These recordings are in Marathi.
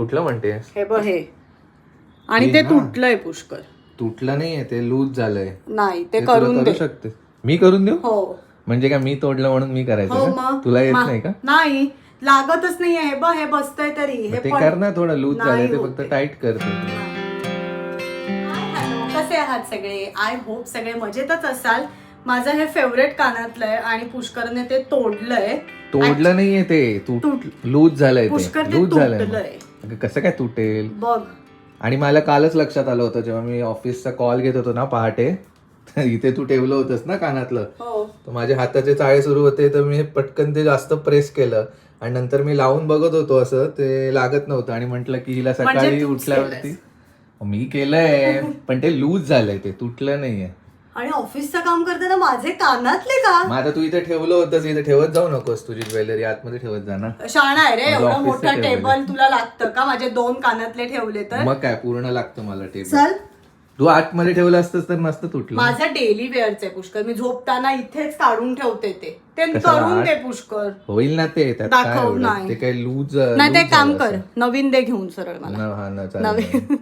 कुठलं म्हणतेस हे बघ हे. आणि हे ते. तुटलंय पुष्कर तुटलं नाहीये ते लूज झालंय. नाही ते करून दे करू शकते. मी करून देऊ? हो. म्हणजे काय मी तोडलं म्हणून मी हो करायचं का? मग. तुला येत मा- नाही का? नाही लागतच नाहीये. हे बघ हे बसतंय तरी. हे मग ते पण कर ना थोडं लूज नाही झालंय ते होत फक्त. टाईट करते हाय, हॅलो. कसे आहात सगळे? आय होप सगळे मजेतच असाल. माझं हे फेवरेट कानातलं आहे आणि पुष्करने ते तोडलंय. तोडलं नाहीये ते. तूट तुट- लूज झालंय पुष्कर ते लूज झालंय. तुटलंय. अगं, कसं काय तुटेल? बघ. आणि मला कालच लक्षात आलं होतं जेव्हा मी ऑफिसचा कॉल घेत होतो ना पहाटे तर इथे तू ठेवलं होतंस ना कानातलं. हो. तर माझे हाताचे चाळे सुरू होते तर मी पटकन ते जास्त प्रेस केलं. आणि नंतर मी लावून बघत होतो असं ते लागत नव्हतं. आणि म्हंटल की हिला म्हणजे सकाळी तूच उठल्यावरती मी केलंय पण ते लूज झालंय ते तुटलं नाहीये. आणि ऑफिसचं काम करताना माझे कानातले का? मग आता तू इथे ठेवलं होतंस इथे ठेवत जाऊ नकोस तुझी ज्वेलरी आतमध्ये ठेवत जा ना. शाणा आहे रे माझं एवढं office मोठं चं टेबल तुला लागतं का? माझे दोन कानातले ठेवले तर. मग काय पूर्ण लागतं मला टेबल चल. तू आतमध्ये ठेवलं असतंस तर नसतं तुटलं. माझं डेली वेअरच पुष्कर मी झोपताना इथेच काढून ठेवते ते. ते कशाला करून आत? दे पुष्कर होईल ना ते त्यात काय दाखव, एवढं? नाही. ते काही लूज नाही ते काम कर. नवीन दे घेऊन सरळ मला. ना चालेल.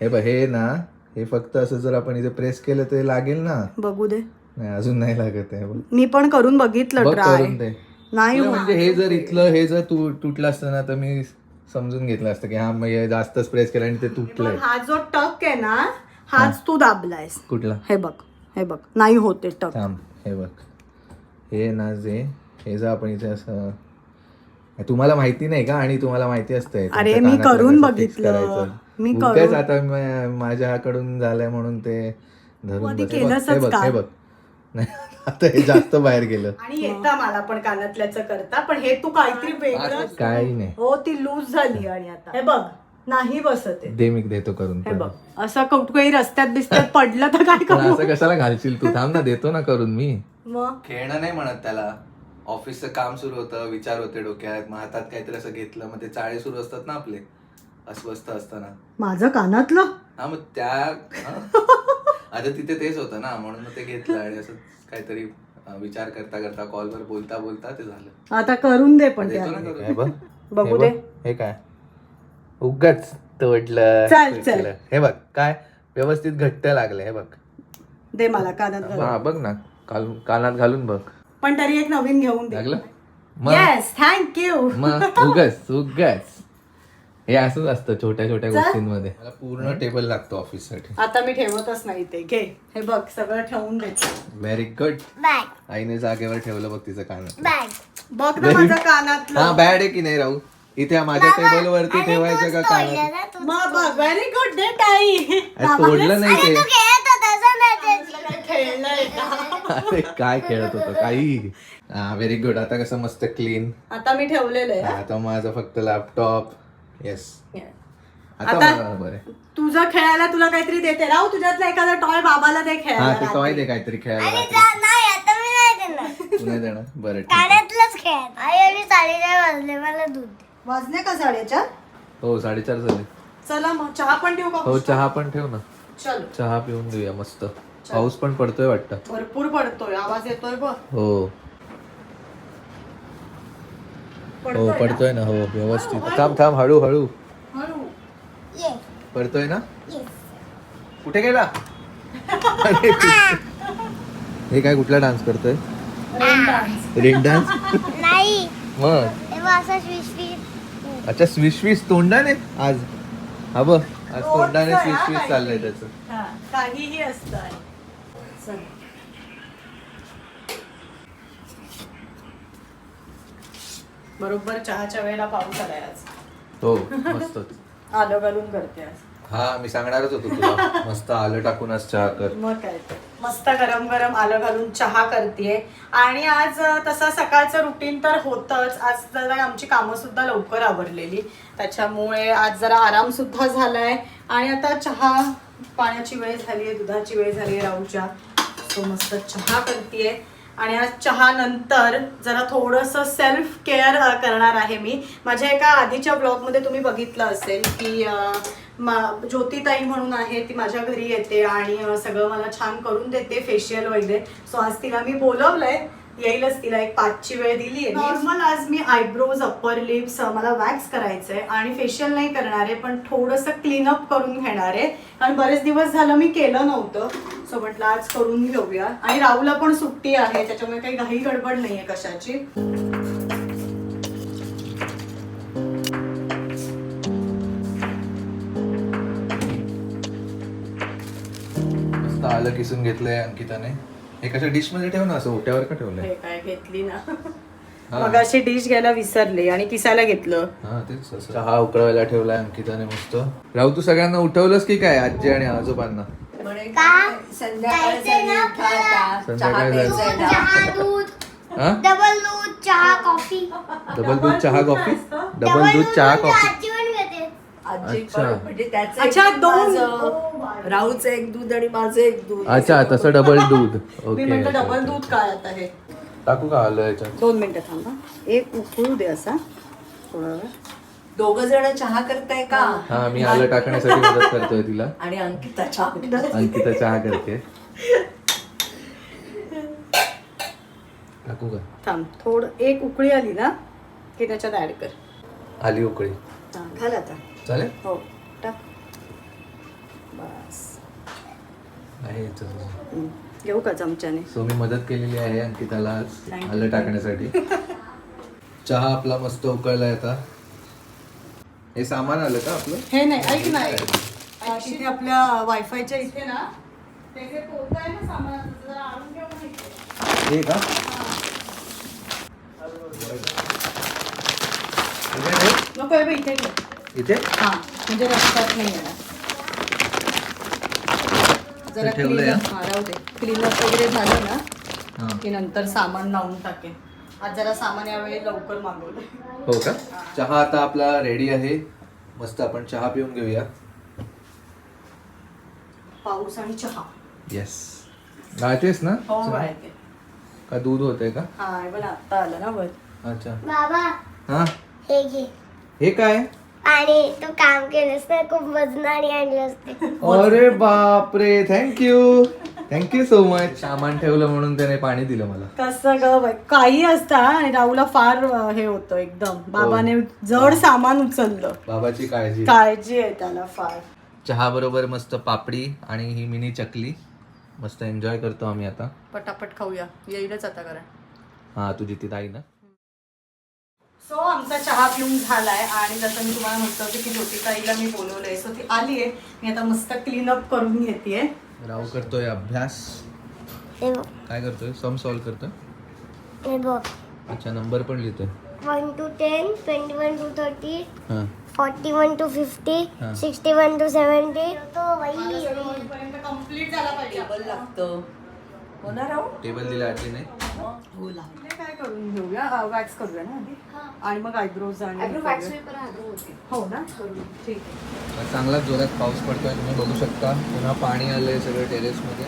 हे बघ हे ना हे फक्त असं जर आपण इथे प्रेस केलं ते लागेल ना. बघू दे. नाही अजून नाही लागत आहे. बघ. मी पण करून बघितलं बघ ट्राय करून ते नाही तुला. म्हणजे हे जर इथलं हे जर तू तुटलं असतं ना तर मी समजून घेतलं असतं की हा मग हे जास्तच प्रेस केलं आणि ते तुटलंय. हा जो टक आहे ना हाच तू दाबलायस. कुठला? हे बघ हे बघ. नाही होते टक. थांब हे बघ. हे ना जे हे जर आपण इथे असं तुम्हाला माहिती नाही का? आणि तुम्हाला माहिती असतंय. अरे, तुमच्या मी करून fix बघितलं. करायचं. मी उगाच करून- आता म- माझ्याकडून झालंय म्हणून ते धरून आधी बस. हे बघ, केलंसच बघ का? हे बघ. नाही आता हे जास्त बाहेर गेलं. आणि येतं मला पण कानातल्याचं करता पण हे तू काहीतरी वेगळं काही नाही. हो ती लूज झाली आणि आता. हे बघ नाही बसत आहे दे मी देतो करून हे बघ असं कुठं काही रस्त्यात बिस्त्यात पडलं तर काय पण करू? असं कशाला घालशील तू? थांब ना देतो ना करून मी. मग? खेळणं नाही म्हणत त्याला. ऑफिसचं काम सुरू होतं विचार होते डोक्यात मग हातात काहीतरी असं घेतलं मग ते चाळे सुरू असतात ना आपले. अस्वस्थ असताना माझं कानातलं हा मग त्या. आता तिथे तेच होतं ना म्हणून मग ते घेतलं आणि असं काहीतरी अं, विचार करता करता कॉलवर बोलता बोलता ते झालं आता करून दे पण देतो ना त्याला. करून. हे बघ बघू हे दे. बघ. हे काय उगाच तोडलं चल, चल. तुटलं. हे बघ काय व्यवस्थित घट्ट लागले हे बघ दे मला कानात घालून. हा बघ ना घालून कानात घालून बघ पण तरी एक नवीन घेऊन दे लागलं मग येस थँक्यू मग उगच उगच हे असंच असतं छोट्या छोट्या चल. गोष्टींमध्ये. मला पूर्ण टेबल लागतो ऑफिससाठी आता मी ठेवतच नाही ते. घे. हे बघ सगळं ठेवून दे व्हेरी गुड बॅग आईने जागेवर ठेवलं बघ तिचं कानात बॅग बघ ना माझं कानातलं. हा बॅड आहे की नाही राहू? इथे माझ्या टेबल वरती ठेवायचं का मग बघ व्हेरी गुड डे ताई. अरे तोडलं नाही ते. तू खेळत होता असं नाही ते. काय खेळलंय का? अरे काय खेळत होतं काही? हा व्हेरी गुड आता कसं मस्त क्लीन आता मी ठेवलेलं आहे. आता माझं फक्त लॅपटॉप येस आता बरं आहे. तुझं खेळायला तुला काहीतरी देते. राहू तुझ्यातला एखादा टॉय बाबाला दे हा खेळायला ते टॉय दे काहीतरी खेळायला आणि नाही आता मी नाही देणार. तू नाही देणार? बरं ठीक आहे. कानातलंच खेळत आई आणि साडेचार वाजले मला दूध दे. वाजले का साडेचार? हो साडेचार झाले. चला मग चहा पण ठेवू हो का चहा पण ठेव ना. चल. चहा पिऊन घेऊया मस्त. पाऊस पण पडतोय वाटतं. भरपूर पडतोय आवाज येतोय बघ. हो. हो पडतोय ना? हो व्यवस्थित. थांब थांब हळू हळू. हळू. ये पडतोय ना. कुठे गेला? हे काय कुठला डान्स करतोय. Ring dance? नाही. मग? अच्छा स्विश स्विश तोंडाने? आज. हा बघ आज तोंडाने स्विश काही. चाललंय त्याचं. हा, काहीही असतं. बरोबर चहाच्या वेळेला पाऊस आलाय आज. हो मस्त आलं घालून करते आज. हा मी सांगणारच होतो तुला. मस्त आलं टाकूनच चहा कर. मग काय तर. मस्त गरम गरम आलं घालून चहा करते आणि आज अ, तसं सकाळचं रुटीन तर होतंच. आज जरा आमची कामं सुद्धा लवकर आवरलेली. त्याच्यामुळे आज जरा आराम सुद्धा झालाय. आणि आता चहा पाण्याची वेळ झाली आहे दुधाची वेळ झाली आहे राहूच्या. सो मस्त चहा करते आणि आज चहा नंतर जरा थोडंसं सेल्फ केअर करणार आहे मी. माझ्या एका आधीच्या ब्लॉगमध्ये तुम्ही बघितलं असेल की अ, मा- ज्योतिताई म्हणून आहे ती माझ्या घरी येते आणि सगळं मला छान करून देते फेशियल वगैरे. सो आज तिला मी बोलवलंय. येईलच तिला एक पाचची वेळ दिली आहे. नॉर्मल आज मी आयब्रोज अप्पर लिप्स मला वॅक्स करायचंय आणि फेशियल नाही करणार आहे पण थोडंसं क्लीनअप करून घेणार. आहे कारण बरेच दिवस झालं मी केलं नव्हतं. सो म्हटलं आज करून घेऊया. आणि राहूला पण सुट्टी आहे त्याच्यामुळे काही घाई गडबड नाहीये कशाची. मस्त आलं किसून घेतलंय अंकिताने. हे कशा डिशमध्ये ठेव ना असं ओट्यावर का ठेवलंय हे काय घेतली ना. मग अशी डिश घ्यायला विसरले आणि किसायला घेतलं हा तेच असं. चहा उकळवायला ठेवलाय अंकिताने मस्त राहू तू सगळ्यांना उठवलंस की काय आजी आणि आजोबांना म्हणे? संध्याकाळ उठा आता. चहा ना. चहा दूध हा डबल दूध चहा कॉफी डबल दूध चहा कॉफी? डबल दूध चहा कॉफी अच्छा. म्हणजे त्याचं अच्छा, एक दूध दोन. माझं, राहूचं एक दूध आणि माझं एक दूध. अच्छा तसं डबल दूध. मी ओके म्हटलं डबल दूध काय आता हे? टाकू का आलं याच्यात? दोन मिनिटं थांबा. एक उकळू दे असा. थोडा वेळ. दोघ जण चहा करताय का? हा. मी आलं टाकण्यासाठी मदत करतोय तिला. आणि अंकिता चहा. अंकिता चहा करते. टाकू का? थांब थोडं एक उकळी आली ना की त्याच्यात ऍड कर. आली उकळी. हा, घाल आता. चालेल? हो टाक. बस. आहे. घेऊ का चमच्याने? सो मी मदत केलेली आहे अंकिताला आज Thank you. आलं टाकण्यासाठी. चहा आपला मस्त उकळलाय आता. हे सामान आलं का आपलं? हे नाही ऐक नाही इथे आपल्या वायफायच्या इथे ना ते जे पोतं आहे ना सामानाचं ते जरा आणून ठेव ना इथे. हे का. नको आहे बघ, इथे ठेव. इथे? हा म्हणजे रस्त्यात नाही येणार जरा ठेवलंय clean- हा राहू दे. क्लीनअप वगैरे झालं ना हा. की नंतर सामान लावून टाकेन. आज जरा सामान यावेळी लवकर मागवलं. हो का? चहा आता आपला रेडी आहे. मस्त आपण चहा पिऊन घेऊया. पाऊस आणि चहा. येस गाळतेस ना? हो? माहिती का दूध होतंय का? हा पण आत्ता आलं ना वर अच्छा. बाबा. हा? हे घे. हे काय? आणि तू काम केलंस ना खूप वजनाने आणले असते. अरे बापरे थँक्यू थँक्यू सो मच सामान ठेवलं म्हणून त्याने पाणी दिलं मला. कसं ग बाई काही असतं हा, आणि राहूला फार अं, हे होतं एकदम. बाबाने जड सामान उचललं. बाबाची काळजी. काळजी आहे त्याला फार. चहा बरोबर मस्त पापडी आणि ही मिनी चकली. मस्त एन्जॉय करतो आम्ही आता. पटापट खाऊया. येईलच आता करा हा तुझी ती ताई ना? सो आमचा चहा पिऊन झालाय आणि जसं मी तुम्हाला म्हटलं होतं की ज्योतिताईला मी बोलवलंय. सो ती आली आहे. मी आता मस्त क्लीनअप करून घेते. राहू करतोय अभ्यास. हे काय करतोय? सम सॉल्व करतोय? बघ. अच्छा नंबर पण लिहितोय. One two ten twenty one two thirty हा. Forty one two fifty. Sixty one two seventy complete झाला पाहिजे. लागतं. हो ना राहू टेबल दिला आटली नाही हो हे काय करून घेऊया? वॅक्स करूया ना आधी? आणि मग आयब्रोज आणि करूया. हो ना? करू ठीक आहे. चांगलाच जोरात पाऊस पडतोय तुम्ही बघू शकता. पुन्हा पाणी आलंय सगळं टेरेस मध्ये.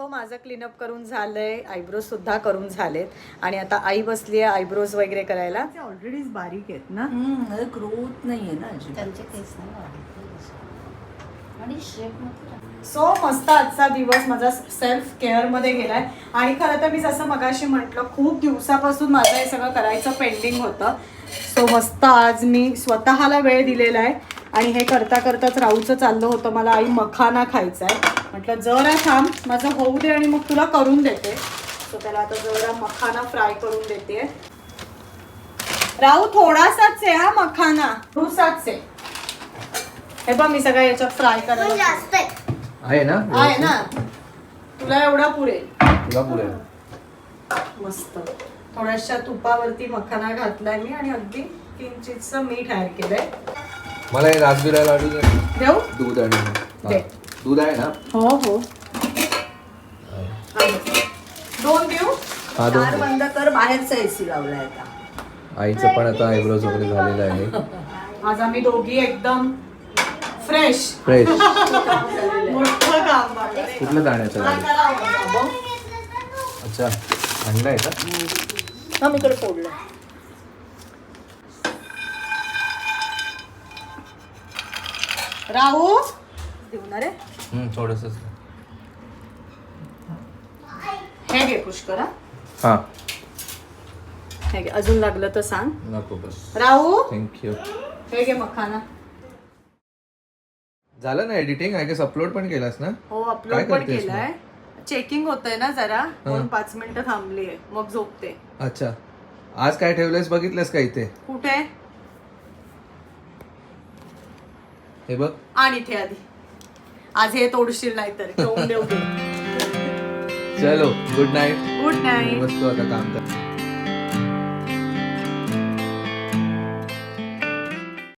सो माझं क्लीनअप करून झालंय आयब्रोज सुद्धा करून झालेत. आणि आता आई बसली आहे आयब्रोज वगैरे करायला. ऑलरेडीच बारीक आहेत ना? ग्रोथ नाहीये ना अजिबात. सो मस्त आजचा दिवस माझा सेल्फ केअरमध्ये गेलाय. आणि खरं तर मी जसं मगाशी म्हटलं खूप दिवसापासून माझं हे सगळं करायचं पेंडिंग होतं. सो मस्त आज मी स्वतःला वेळ दिलेला आहे. आणि हे करता करताच राहूचं चाललं होतं. मला आई मखाना खायचा आहे म्हटलं जरा थांब माझं होऊ दे आणि मग तुला करून देते. सो त्याला आता जरा मखाना फ्राय करून देते. राहू थोडासाच आहे हा मखाना. थोडासाच आहे. हे बघ मी सगळं याच्यात फ्राय करायला जास्त आहे. आहे ना? आहे ना? तुला एवढा पुरेल तुला पुढे मस्त. थोड्याशा तुपावरती मखाना घातलाय मी आणि अगदी किंचितचं मीठ ऍड केलंय. मला हे राजगिरा लाडू दे. देऊ? दूध आणि दे. हा. दूध आहे ना? हो हो. दोन देऊ हा दोन बंद कर बाहेरचा एसी लावलाय आता. आईचं पण आता आयब्रोज वगैरे झालेलं आहे. आज आम्ही दोघी एकदम फ्रेश फ्रेश मोठं काम बाबा. कुठलं जाण्याचं गाडी. अच्छा आणलाय का? हा मी इकडे फोडलं. राहू. देऊ ना रे. थोडस. हे घे पुष्कर. हा. हा हे घे अजून लागलं तर सांग. नको बस. राहू? थँक्यू हे घे मखाना. झालं ना एडिटिंग आय गेस अपलोड पण केलास ना? हो काय अपलोड पण करतेस केलाय. चेकिंग होतंय ना जरा. म्हणून पाच मिनिटं थांबली आहे मग झोपते. अच्छा. आज काय ठेवलंयस? बघितलंस का इथे? कुठे? हे बघ. आणि इथे आधी. आज हे तोडशील नाही तर चलो गुड नाईट गुड नाईट बसतो आता काम कर.